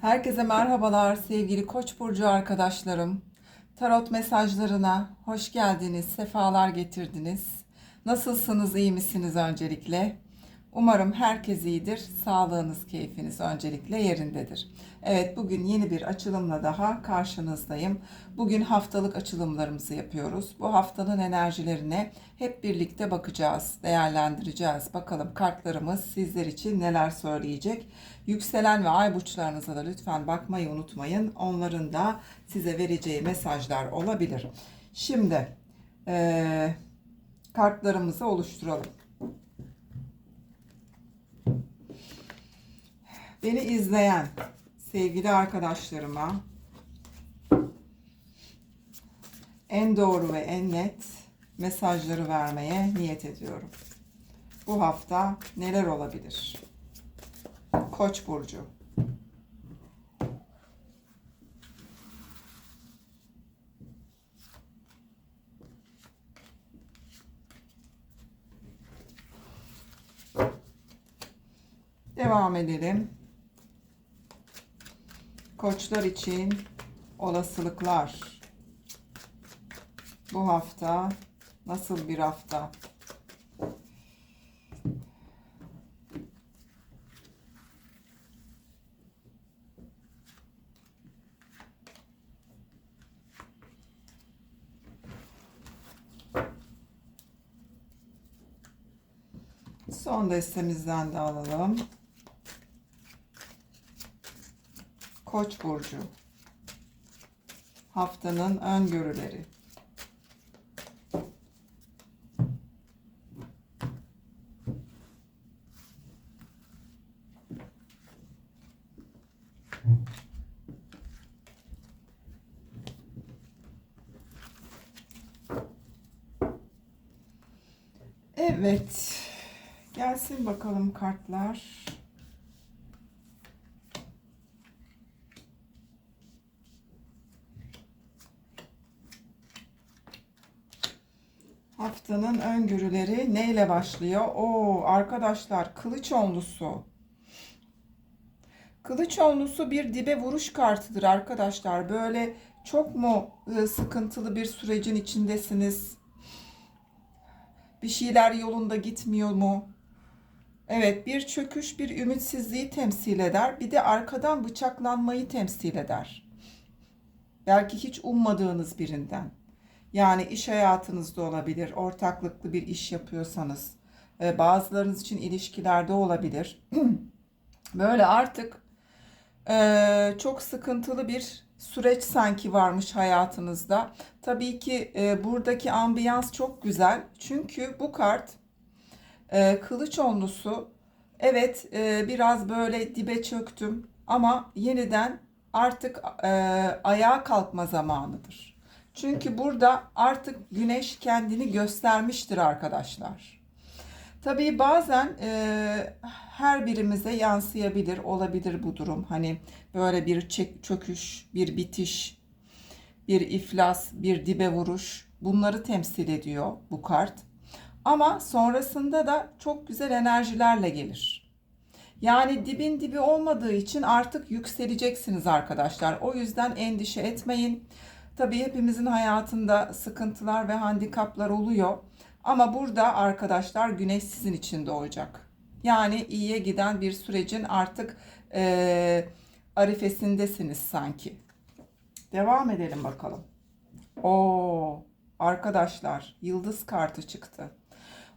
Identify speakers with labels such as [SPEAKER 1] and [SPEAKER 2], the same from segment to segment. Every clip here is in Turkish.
[SPEAKER 1] Herkese merhabalar sevgili Koç burcu arkadaşlarım. Tarot mesajlarına hoş geldiniz, sefalar getirdiniz. Nasılsınız, iyi misiniz öncelikle? Umarım herkes iyidir, sağlığınız, keyfiniz öncelikle yerindedir. Evet, bugün yeni bir açılımla daha karşınızdayım. Bugün haftalık açılımlarımızı yapıyoruz. Bu haftanın enerjilerine hep birlikte bakacağız, değerlendireceğiz. Bakalım kartlarımız sizler için neler söyleyecek. Yükselen ve ay burçlarınıza da lütfen bakmayı unutmayın. Onların da size vereceği mesajlar olabilir. Şimdi eee, kartlarımızı oluşturalım. Beni izleyen sevgili arkadaşlarıma en doğru ve en net mesajları vermeye niyet ediyorum. Bu hafta neler olabilir? Koç burcu. Devam edelim. Koçlar için olasılıklar. Bu hafta nasıl bir hafta? Son destemizden de alalım. Koç burcu. Haftanın öngörüleri. Evet. Gelsin bakalım kartlar. Haftanın öngörüleri neyle başlıyor? Oo arkadaşlar kılıç onlusu. Kılıç onlusu bir dibe vuruş kartıdır arkadaşlar. Böyle çok mu e, sıkıntılı bir sürecin içindesiniz? Bir şeyler yolunda gitmiyor mu? Evet, bir çöküş, bir ümitsizliği temsil eder. Bir de arkadan bıçaklanmayı temsil eder. Belki hiç ummadığınız birinden. Yani iş hayatınızda olabilir, ortaklıklı bir iş yapıyorsanız, e, bazılarınız için ilişkilerde olabilir. Böyle artık e, çok sıkıntılı bir süreç sanki varmış hayatınızda. Tabii ki e, buradaki ambiyans çok güzel. Çünkü bu kart kılıç onlusu evet biraz böyle dibe çöktüm ama yeniden artık ayağa kalkma zamanıdır. Çünkü burada artık güneş kendini göstermiştir arkadaşlar. Tabii bazen e, her birimize yansıyabilir, olabilir bu durum. Hani böyle bir çek, çöküş, bir bitiş, bir iflas, bir dibe vuruş bunları temsil ediyor bu kart. Ama sonrasında da çok güzel enerjilerle gelir. Yani dibin dibi olmadığı için artık yükseleceksiniz arkadaşlar. O yüzden endişe etmeyin. Tabii hepimizin hayatında sıkıntılar ve handikaplar oluyor. Ama burada arkadaşlar güneş sizin için doğacak. Yani iyiye giden bir sürecin artık e, arifesindesiniz sanki. Devam edelim bakalım. Oo, arkadaşlar yıldız kartı çıktı.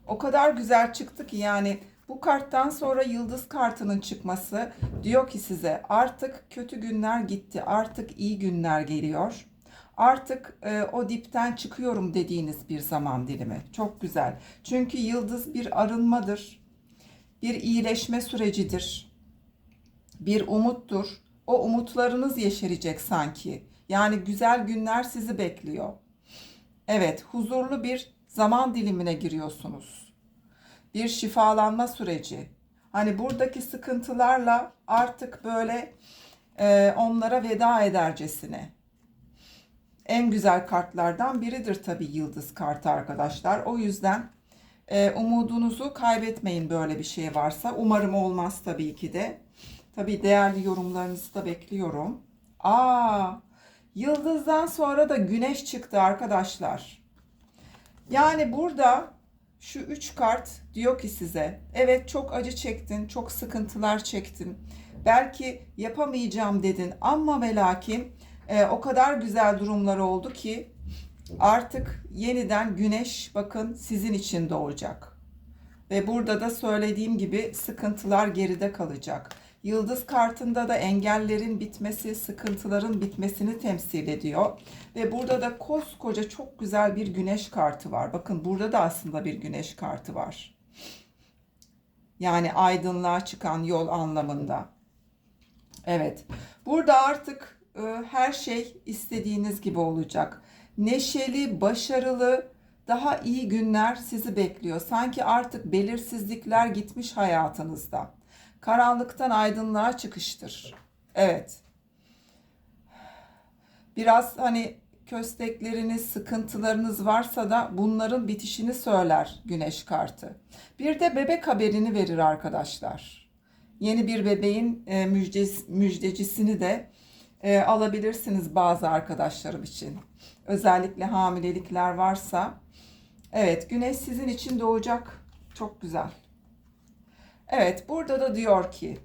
[SPEAKER 1] O kadar güzel çıktı ki yani bu karttan sonra yıldız kartının çıkması diyor ki size artık kötü günler gitti. Artık iyi günler geliyor. Artık e, o dipten çıkıyorum dediğiniz bir zaman dilimi. Çok güzel. Çünkü yıldız bir arınmadır. Bir iyileşme sürecidir. Bir umuttur. O umutlarınız yeşerecek sanki. Yani güzel günler sizi bekliyor. Evet, huzurlu bir zaman dilimine giriyorsunuz. Bir şifalanma süreci. Hani buradaki sıkıntılarla artık böyle e, onlara veda edercesine. En güzel kartlardan biridir tabii yıldız kartı arkadaşlar. O yüzden e, umudunuzu kaybetmeyin böyle bir şey varsa. Umarım olmaz tabii ki de. Tabii değerli yorumlarınızı da bekliyorum. Aa, yıldızdan sonra da güneş çıktı arkadaşlar. Yani burada şu üç kart diyor ki size evet çok acı çektin, çok sıkıntılar çektin. Belki yapamayacağım dedin ama ve lakin e, o kadar güzel durumlar oldu ki artık yeniden güneş bakın sizin için doğacak. Ve burada da söylediğim gibi sıkıntılar geride kalacak. Yıldız kartında da engellerin bitmesi, sıkıntıların bitmesini temsil ediyor. Ve burada da koskoca çok güzel bir güneş kartı var. Bakın burada da aslında bir güneş kartı var. Yani aydınlığa çıkan yol anlamında. Evet. Burada artık her şey istediğiniz gibi olacak. Neşeli, başarılı, daha iyi günler sizi bekliyor. Sanki artık belirsizlikler gitmiş hayatınızda. Karanlıktan aydınlığa çıkıştır. Evet. Biraz hani köstekleriniz, sıkıntılarınız varsa da bunların bitişini söyler güneş kartı. Bir de bebek haberini verir arkadaşlar. Yeni bir bebeğin e, müjdecisini de e, alabilirsiniz bazı arkadaşlarım için. Özellikle hamilelikler varsa. Evet, güneş sizin için doğacak. Çok güzel. Evet, burada da diyor ki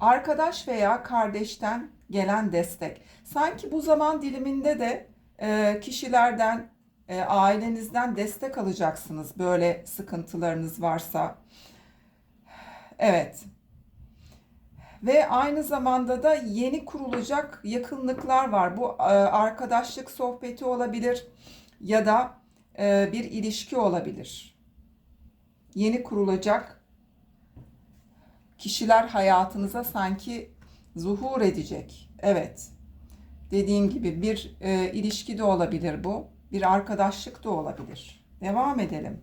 [SPEAKER 1] arkadaş veya kardeşten gelen destek. Sanki bu zaman diliminde de e, kişilerden, e, ailenizden destek alacaksınız böyle sıkıntılarınız varsa. Evet. Ve aynı zamanda da yeni kurulacak yakınlıklar var. Bu e, arkadaşlık sohbeti olabilir ya da e, bir ilişki olabilir. Yeni kurulacak kişiler hayatınıza sanki zuhur edecek. Evet. Dediğim gibi bir e, ilişki de olabilir bu. Bir arkadaşlık da olabilir. Devam edelim.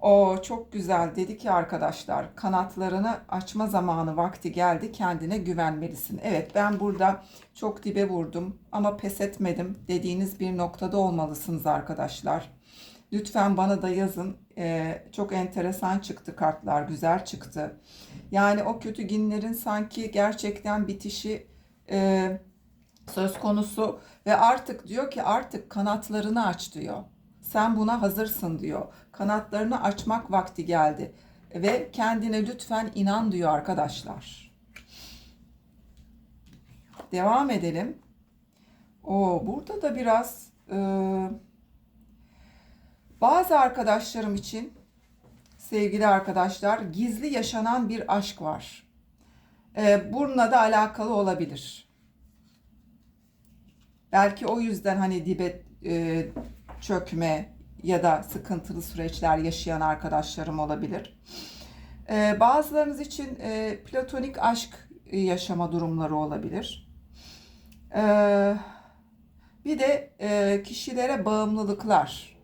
[SPEAKER 1] O çok güzel dedi ki arkadaşlar kanatlarını açma zamanı vakti geldi kendine güvenmelisin. Evet ben burada çok dibe vurdum ama pes etmedim dediğiniz bir noktada olmalısınız arkadaşlar. Lütfen bana da yazın. Ee, çok enteresan çıktı kartlar güzel çıktı. Yani o kötü günlerin sanki gerçekten bitişi e, söz konusu ve artık diyor ki artık kanatlarını aç diyor. Sen buna hazırsın diyor. Kanatlarını açmak vakti geldi. Ve kendine lütfen inan diyor arkadaşlar. Devam edelim. O burada da biraz e, bazı arkadaşlarım için sevgili arkadaşlar gizli yaşanan bir aşk var. E, bununla da alakalı olabilir. Belki o yüzden hani dibe e, çökme ya da sıkıntılı süreçler yaşayan arkadaşlarım olabilir. Ee, bazılarınız için e, platonik aşk yaşama durumları olabilir. Ee, bir de e, kişilere bağımlılıklar.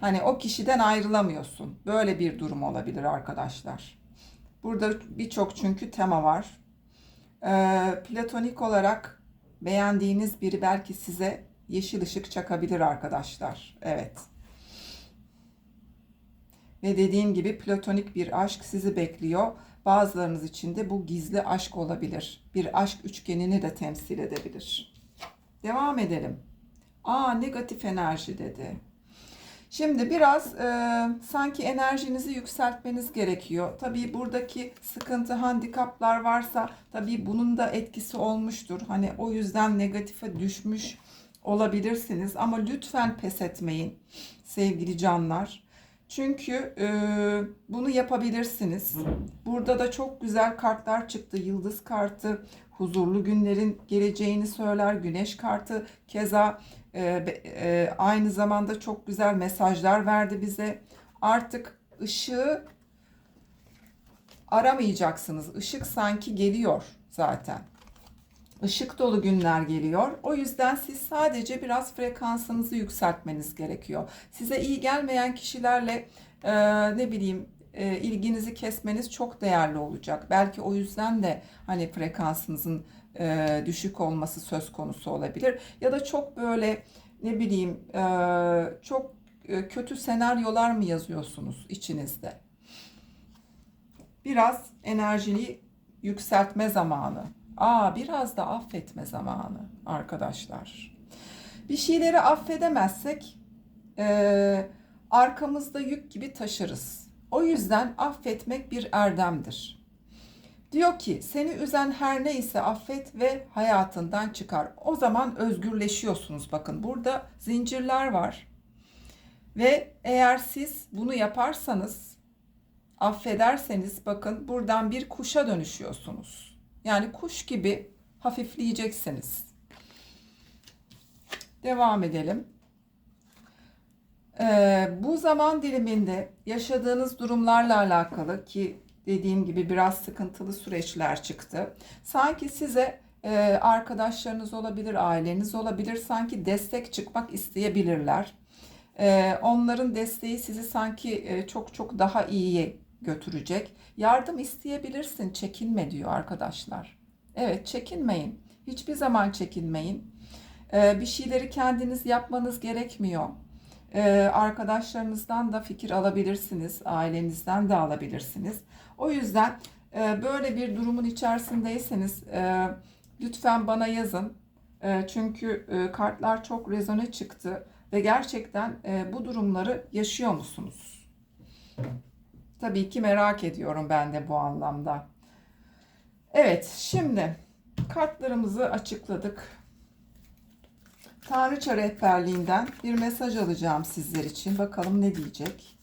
[SPEAKER 1] Hani o kişiden ayrılamıyorsun. Böyle bir durum olabilir arkadaşlar. Burada birçok çünkü tema var. Ee, platonik olarak beğendiğiniz biri belki size yeşil ışık çakabilir arkadaşlar. Evet. Ve dediğim gibi platonik bir aşk sizi bekliyor. Bazılarınız için de bu gizli aşk olabilir. Bir aşk üçgenini de temsil edebilir. Devam edelim. Aa negatif enerji dedi. Şimdi biraz e, sanki enerjinizi yükseltmeniz gerekiyor. Tabii buradaki sıkıntı, handikaplar varsa tabii bunun da etkisi olmuştur. Hani o yüzden negatife düşmüş olabilirsiniz ama lütfen pes etmeyin sevgili canlar. Çünkü e, bunu yapabilirsiniz. Burada da çok güzel kartlar çıktı. Yıldız kartı, huzurlu günlerin geleceğini söyler. Güneş kartı keza e, e, aynı zamanda çok güzel mesajlar verdi bize. Artık ışığı aramayacaksınız. Işık sanki geliyor zaten ışık dolu günler geliyor. O yüzden siz sadece biraz frekansınızı yükseltmeniz gerekiyor. Size iyi gelmeyen kişilerle e, ne bileyim e, ilginizi kesmeniz çok değerli olacak. Belki o yüzden de hani frekansınızın e, düşük olması söz konusu olabilir. Ya da çok böyle ne bileyim e, çok e, kötü senaryolar mı yazıyorsunuz içinizde? Biraz enerjini yükseltme zamanı. Aa biraz da affetme zamanı arkadaşlar. Bir şeyleri affedemezsek eee, arkamızda yük gibi taşırız. O yüzden affetmek bir erdemdir. Diyor ki seni üzen her neyse affet ve hayatından çıkar. O zaman özgürleşiyorsunuz. Bakın burada zincirler var. Ve eğer siz bunu yaparsanız, affederseniz bakın buradan bir kuşa dönüşüyorsunuz. Yani kuş gibi hafifleyeceksiniz. Devam edelim. Ee, bu zaman diliminde yaşadığınız durumlarla alakalı ki dediğim gibi biraz sıkıntılı süreçler çıktı. Sanki size e, arkadaşlarınız olabilir, aileniz olabilir, sanki destek çıkmak isteyebilirler. Ee, onların desteği sizi sanki e, çok çok daha iyiye götürecek. Yardım isteyebilirsin, çekinme diyor arkadaşlar. Evet, çekinmeyin. Hiçbir zaman çekinmeyin. Ee, bir şeyleri kendiniz yapmanız gerekmiyor. Ee, arkadaşlarınızdan da fikir alabilirsiniz, ailenizden de alabilirsiniz. O yüzden e, böyle bir durumun içerisindeyseniz e, lütfen bana yazın. E, çünkü e, kartlar çok rezone çıktı ve gerçekten e, bu durumları yaşıyor musunuz? Tabii ki merak ediyorum ben de bu anlamda. Evet, şimdi kartlarımızı açıkladık. Tanrıça rehberliğinden bir mesaj alacağım sizler için. Bakalım ne diyecek.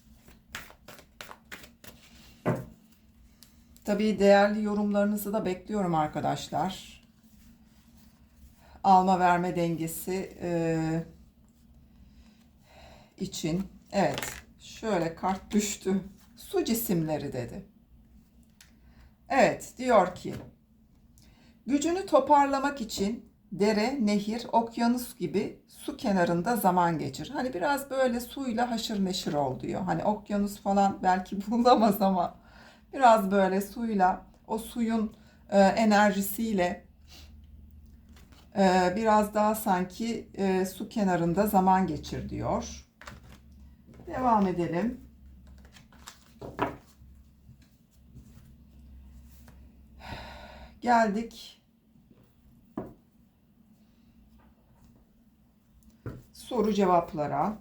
[SPEAKER 1] Tabii değerli yorumlarınızı da bekliyorum arkadaşlar. Alma verme dengesi e, için. Evet, şöyle kart düştü. Su cisimleri dedi. Evet, diyor ki gücünü toparlamak için dere, nehir, okyanus gibi su kenarında zaman geçir. Hani biraz böyle suyla haşır neşir ol diyor. Hani okyanus falan belki bulamaz ama biraz böyle suyla, o suyun e, enerjisiyle e, biraz daha sanki e, su kenarında zaman geçir diyor. Devam edelim. Geldik soru cevaplara.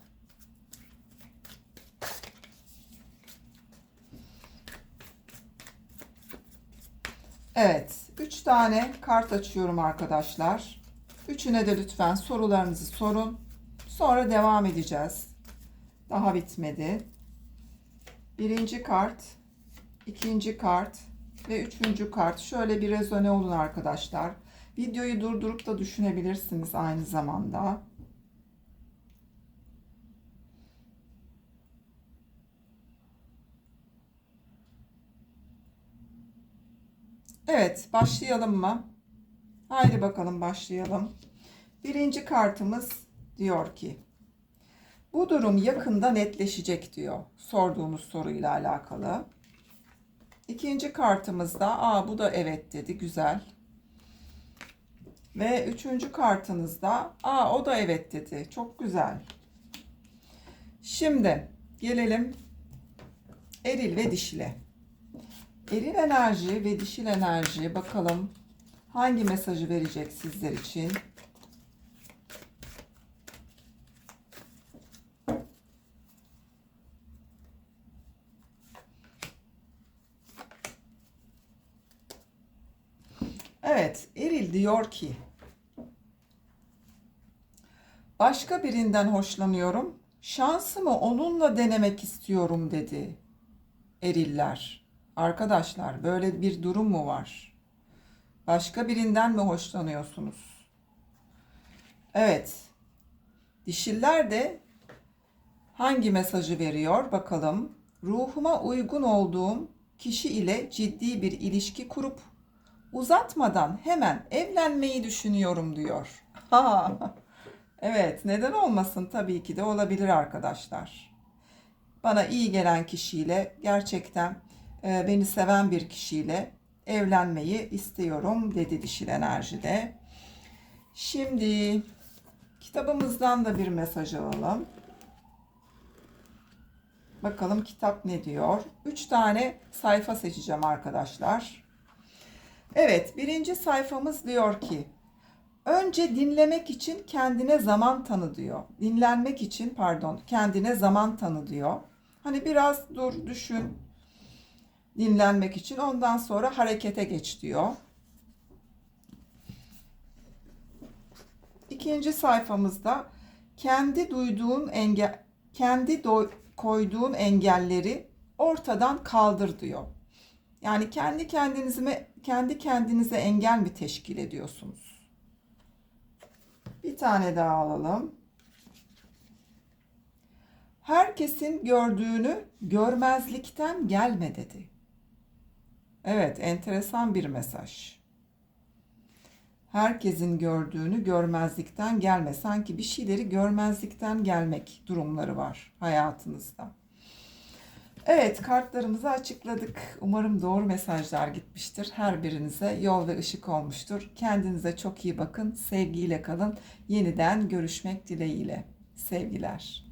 [SPEAKER 1] Evet, 3 tane kart açıyorum arkadaşlar. Üçüne de lütfen sorularınızı sorun. Sonra devam edeceğiz. Daha bitmedi. Birinci kart, ikinci kart ve üçüncü kart. Şöyle bir rezone olun arkadaşlar. Videoyu durdurup da düşünebilirsiniz aynı zamanda. Evet, başlayalım mı? Haydi bakalım başlayalım. Birinci kartımız diyor ki, bu durum yakında netleşecek diyor sorduğunuz soruyla alakalı. İkinci kartımızda, aa bu da evet dedi, güzel. Ve üçüncü kartınızda, aa o da evet dedi, çok güzel. Şimdi gelelim eril ve dişile. Eril enerji ve dişil enerji bakalım hangi mesajı verecek sizler için? Evet, Eril diyor ki Başka birinden hoşlanıyorum. Şansımı onunla denemek istiyorum dedi. Eriller. Arkadaşlar böyle bir durum mu var? Başka birinden mi hoşlanıyorsunuz? Evet. Dişiller de hangi mesajı veriyor bakalım. Ruhuma uygun olduğum kişi ile ciddi bir ilişki kurup uzatmadan hemen evlenmeyi düşünüyorum diyor. Ha. Evet, neden olmasın? Tabii ki de olabilir arkadaşlar. Bana iyi gelen kişiyle gerçekten e, beni seven bir kişiyle evlenmeyi istiyorum dedi dişil enerjide. Şimdi kitabımızdan da bir mesaj alalım. Bakalım kitap ne diyor? Üç tane sayfa seçeceğim arkadaşlar. Evet, birinci sayfamız diyor ki, önce dinlemek için kendine zaman tanı diyor. Dinlenmek için pardon, kendine zaman tanı diyor. Hani biraz dur, düşün. Dinlenmek için ondan sonra harekete geç diyor. İkinci sayfamızda kendi duyduğun engel kendi do- koyduğun engelleri ortadan kaldır diyor. Yani kendi kendinize kendi kendinize engel mi teşkil ediyorsunuz? Bir tane daha alalım. Herkesin gördüğünü görmezlikten gelme dedi. Evet, enteresan bir mesaj. Herkesin gördüğünü görmezlikten gelme. Sanki bir şeyleri görmezlikten gelmek durumları var hayatınızda. Evet, kartlarımızı açıkladık. Umarım doğru mesajlar gitmiştir. Her birinize yol ve ışık olmuştur. Kendinize çok iyi bakın. Sevgiyle kalın. Yeniden görüşmek dileğiyle. Sevgiler.